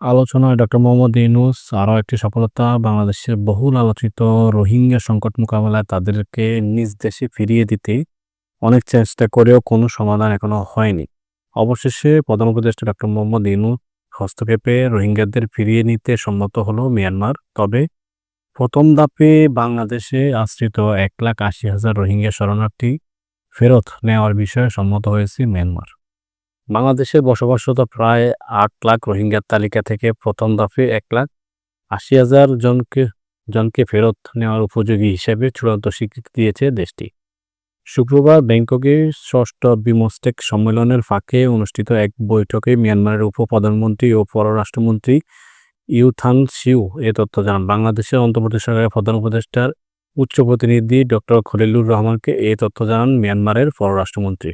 আলোচনায় ডক্টর মোহাম্মদ ইউনূস আরও একটি সফলতা, বাংলাদেশের বহুল আলোচিত রোহিঙ্গা সংকট মোকাবেলায় তাদেরকে নিজ দেশে ফিরিয়ে দিতে অনেক চেষ্টা করেও কোনো সমাধান এখনও হয়নি। অবশেষে প্রধান উপদেষ্টা ডক্টর মোহাম্মদ ইউনূস হস্তক্ষেপে রোহিঙ্গাদের ফিরিয়ে নিতে সম্মত হলো মিয়ানমার। তবে প্রথম ধাপে বাংলাদেশে আশ্রিত এক লাখ আশি হাজার রোহিঙ্গা শরণার্থী ফেরত নেওয়ার বিষয়ে সম্মত হয়েছে মিয়ানমার। বাংলাদেশে বসবাসরত প্রায় আট লাখ রোহিঙ্গার তালিকা থেকে প্রথম দফে এক লাখ আশি হাজার জনকে জনকে ফেরত নেওয়ার উপযোগী হিসেবে চূড়ান্ত স্বীকৃতি দিয়েছে দেশটি। শুক্রবার ব্যাংককে ষষ্ঠ বিমস্টেক সম্মেলনের ফাঁকে অনুষ্ঠিত এক বৈঠকে মিয়ানমারের উপপ্রধানমন্ত্রী ও পররাষ্ট্রমন্ত্রী ইউথান সিউ এ তথ্য জানান। বাংলাদেশের অন্তর্বর্তী সরকারের প্রধান উপদেষ্টার উচ্চ প্রতিনিধি ডক্টর খলিলুর রহমানকে এই তথ্য জানান মিয়ানমারের পররাষ্ট্রমন্ত্রী।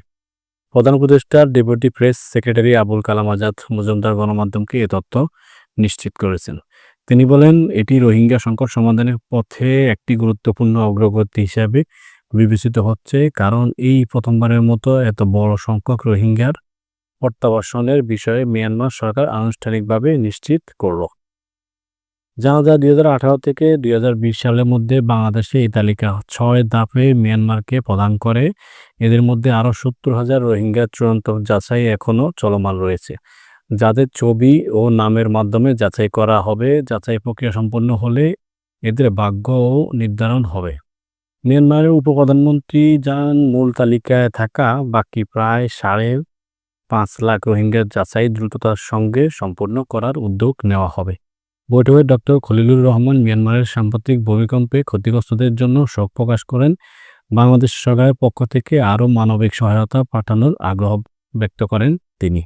প্রধান উপদেষ্টার deputy press secretary Abul Kalam Azad Majumdar গণমাধ্যমকে এ তথ্য নিশ্চিত করেছেন। তিনি বলেন, এটি রোহিঙ্গা সংকট সমাধানের পথে একটি গুরুত্বপূর্ণ অগ্রগতি হিসাবে বিবেচিত হচ্ছে, কারণ এই প্রথমবারের মতো এত বড় সংখ্যক রোহিঙ্গার প্রত্যাবাসনের বিষয়ে মিয়ানমার সরকার আনুষ্ঠানিকভাবে নিশ্চিত করল। জানা যায় দুই হাজার আঠারো থেকে দুই হাজার বিশ সালের মধ্যে বাংলাদেশে এই তালিকা ছয় ধাপে মিয়ানমারকে প্রদান করে। এদের মধ্যে আরও সত্তর হাজার রোহিঙ্গা চূড়ান্ত যাচাই এখনও চলমান রয়েছে। যাদের ছবি ও নামের মাধ্যমে যাচাই করা হবে, যাচাই প্রক্রিয়া সম্পন্ন হলে এদের ভাগ্যও নির্ধারণ হবে। মিয়ানমারের উপপ্রধানমন্ত্রী জানান, মূল তালিকায় থাকা বাকি প্রায় সাড়ে পাঁচ লাখ রোহিঙ্গার যাচাই দ্রুততার সঙ্গে সম্পন্ন করার উদ্যোগ নেওয়া হবে। বৈঠকে ডক্টর খলিলুর রহমান মিয়ানমারের সাম্প্রতিক ভূমিকম্পে ক্ষতিগ্রস্তদের জন্য শোক প্রকাশ করেন। বাংলাদেশ সরকারের পক্ষ থেকে আরও মানবিক সহায়তা পাঠানোর আগ্রহ ব্যক্ত করেন তিনি।